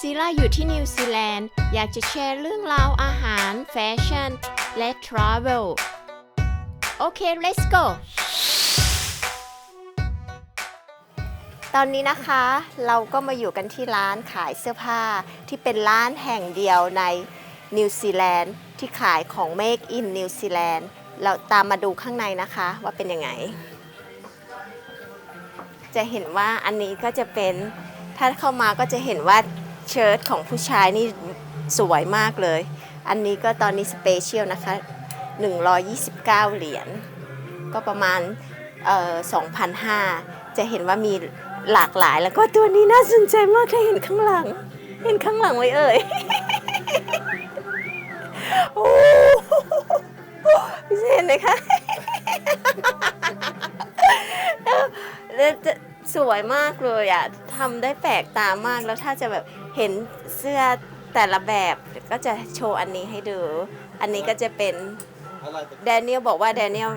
ซีล่าอยู่ที่นิวซีแลนด์ อยากจะแชร์เรื่องราวอาหาร แฟชั่น และทราเวล โอเค let's go ตอนนี้นะคะเราก็มาอยู่กันที่ร้านขายเสื้อผ้าที่เป็นร้านแห่งเดียวในนิวซีแลนด์ที่ขายของ Make in New Zealand เราตามมาดูข้างในนะคะว่าเป็นยังไง จะเห็นว่าอันนี้ก็จะเป็นถ้าเข้ามาก็จะเห็นว่า ชิ้ตของผู้ชายนี่สวยมากเลย อันนี้ก็ตอนนี้สเปเชียลนะคะ 129 เหรียญ ก็ประมาณเอ่อ2,500 จะเห็นว่ามีหลากหลายแล้วก็ตัวนี้น่าสนใจมากถ้าเห็นข้างหลัง เห็นข้างหลังไว้เอ่ยโอ้พี่เห็นไหมคะแล้วจะสวยมากเลยอะ ทำได้แปลกตามากแล้วถ้าจะแบบเห็นเสื้อแต่ละแบบก็จะโชว์อันนี้ให้ดู อันนี้ก็จะเป็นแดเนียลบอกว่าแดเนียล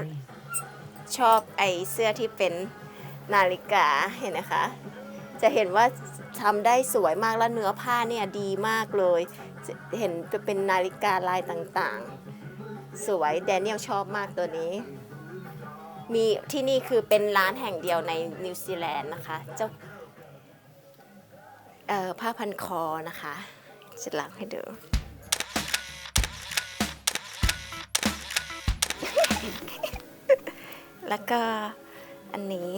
ชอบไอเสื้อที่เป็นนาฬิกาเห็นนะคะ จะเห็นว่าทำได้สวยมากแล้วเนื้อผ้าเนี่ยดีมากเลย เห็นจะเป็นนาฬิกาลายต่างๆ สวยแดเนียลชอบมากตัวนี้ มีที่นี่คือเป็นร้านแห่งเดียวในนิวซีแลนด์นะคะเจ้า ผ้าพันคอนะคะจะหลังให้ดูแล้วก็อันนี้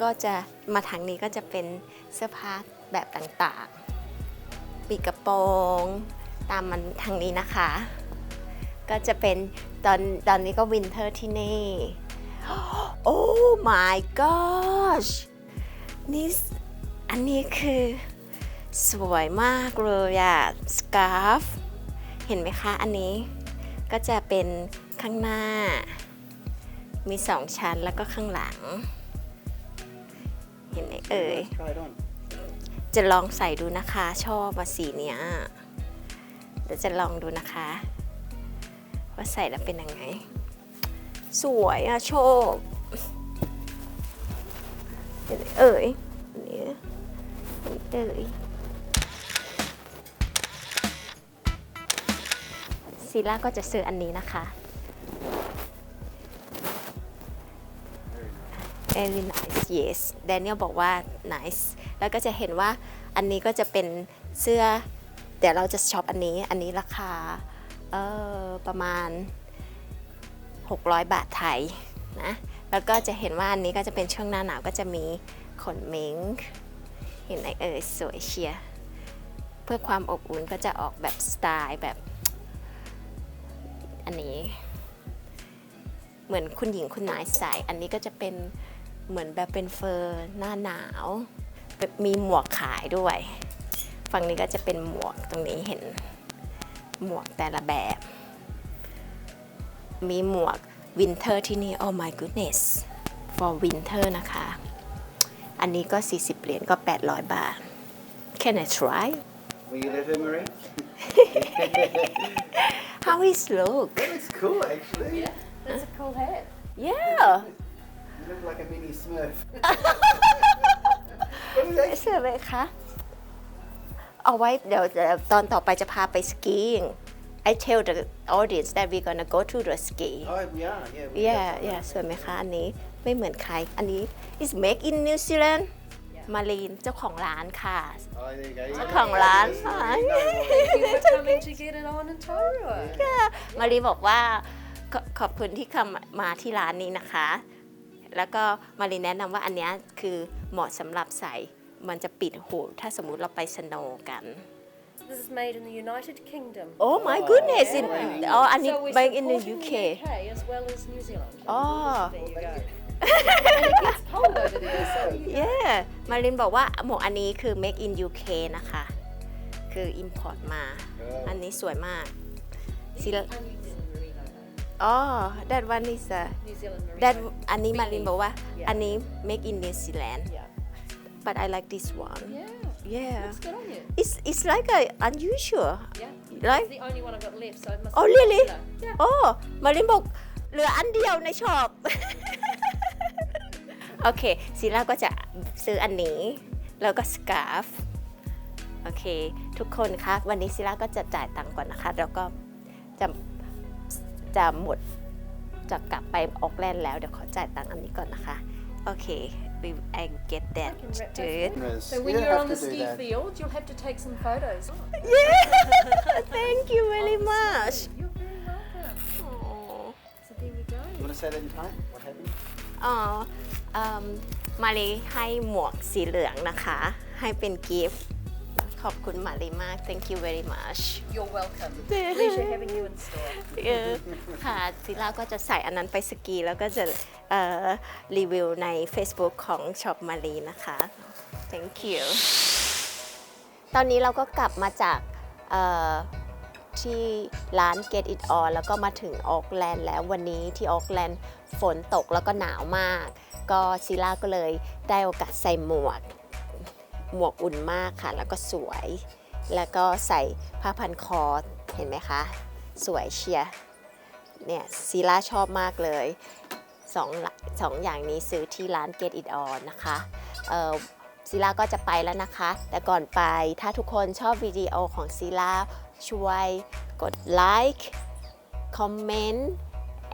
ก็จะมาทางนี้ก็จะเป็นเสื้อผ้าแบบต่างๆ ปีกกระโปรงตามมันทางนี้นะคะ ก็จะเป็นตอนตอนนี้ก็วินเทอร์ที่นี่ โอ้ my gosh นี่ อันนี้คือสวยมากเลยอะสกาฟเห็นไหมคะอันนี้ก็จะเป็นข้างหน้า มีสองชั้นแล้วก็ข้างหลัง เห็นไหมเอ่ย try it on. จะลองใส่ดูนะคะ ชอบว่าสีเนี้ยเดี๋ยวจะลองดูนะคะ ว่าใส่แล้วเป็นยังไง สวยอะโชคเดี๋ยวเอ่ยอันนี้อันนี้ เอ่ยซีล่าก็จะซื้ออันนี้นะคะ very nice yes Daniel บอกว่า nice แล้วก็จะเห็นว่าอันนี้ก็จะเป็นเสื้อ เดี๋ยวเราจะช็อปอันนี้ อันนี้ราคา เออประมาณ 600 บาทไทยนะ แล้วก็จะเห็นว่าอันนี้ก็จะเป็นช่วงหน้าหนาวก็จะมีขนมิง เห็นไหมเออสวยเชียร์เพื่อความอบอุ่นก็จะออกแบบสไตล์แบบ อันนี้ เหมือนคุณหญิงคุณนายใส่อันนี้ก็จะเป็นเหมือนแบบเป็นเฟอร์หน้าหนาวแบบมีหมวกขายด้วย ฝั่งนี้ก็จะเป็นหมวกตรงนี้เห็น หมวกแต่ละแบบ มีหมวกวินเทอร์ที่นี่ oh my goodness for winter นะคะ อันนี้ก็ 40 เหรียญก็ 800 บาท Can I try Will you let her, Marie? How is look That looks cool, actually. Yeah, that's a cool hat. Yeah You look like a mini Smurf. What is that? เสื้อเลยคะเอาไว้เดี๋ยวเดี๋ยวตอนต่อไปจะพาไปสกี ing I tell the audience that we're gonna go to the ski Oh, we are, yeah. we yeah are. yeah สวยไหมคะอันนี้ไม่เหมือนใคร อันนี้ is made in New Zealand มารีนเจ้าของร้านค่ะ Oh, there you go. You เจ้า know ของ what ร้าน it is, ค่ะ you know what it is. Thank you for coming to get it on in Taurua. มารีบอกว่าขขอบคุณที่เข้ามามาที่ร้านนี้นะคะ แล้วก็มารีแนะนำว่าอันเนี้ยคือเหมาะสำหรับใส่ มันจะปิดหู ถ้าสมมุติเราไปสโนว์กัน This is made in the United Kingdom. Oh my goodness in อ๋ออันนี้ So we're made in the supporting UK UK as well as New Zealand. Oh. There you go. and it gets cold over there, so you know. yeah มารินบอกว่าหมวกอันนี้คือ make in UK นะคะ คือ import มา อันนี้สวยมากสิละ And New Zealand merino. อ๋อ that one is a New Zealand merino. that อันนี้มารินบอกว่า Yeah. อันนี้ make in New Zealand Yeah. but I like this one Yeah. Yeah Looks good on you. it's it's like a unusual Yeah. right It's the only one I've got left, so it must oh be really popular. Yeah. โอ้มารินบอกเหลืออันเดียวในช็อป โอเคซีล่าก็จะซื้ออันนี้ แล้วก็สกาฟโอเค ทุกคนคะวันนี้ซิล่าก็จะจ่ายตังค์ก่อนนะคะ แล้วก็จะจะหมดจะกลับไปออกแลนด์แล้ว เดี๋ยวขอจ่ายตังค์อันนี้ก่อนนะคะ โอเค we I get that I can rep- dude Cameras. So You when don't you're have on to the do ski that. field, you'll have to take some photos. thank you very much You're very welcome. Aw. So there we go. You want to say that in Thai? What happened? อ๋อเอิ่มมารีให้หมวกสีเหลืองนะคะ ให้เป็นกิฟต์ ขอบคุณมารีมาก thank you very much You're welcome. Pleasure having you in store. เออค่ะซิล่าก็จะใส่อันนั้นไปสกี แล้วก็จะเอ่อรีวิวใน Facebook ของช็อปมารีนะคะ thank you ตอนนี้เราก็กลับมาจากเอ่อที่ร้าน Get It On แล้วก็มาถึงออกแลนด์แล้ววันนี้ที่ออกแลนด์ฝนตกแล้วก็หนาวมาก ก็ซิล่าก็เลยได้โอกาสใส่หมวก หมวกอุ่นมากค่ะ แล้วก็สวย แล้วก็ใส่ผ้าพันคอเห็นไหมคะ สวยเชียร์เนี่ยซีล่าชอบมากเลยสองสองอย่างนี้ซื้อที่ร้าน Get It On นะคะเออซีล่าก็จะไปแล้วนะคะ แต่ก่อนไปถ้าทุกคนชอบวิดีโอของซีล่าช่วยกดไลค์คอมเมนต์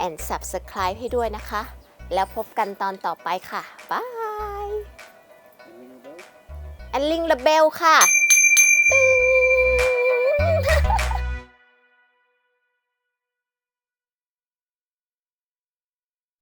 and subscribe ให้ด้วยนะคะ แล้วพบกันตอนต่อไปค่ะ บาย แอลลิงละเบลค่ะ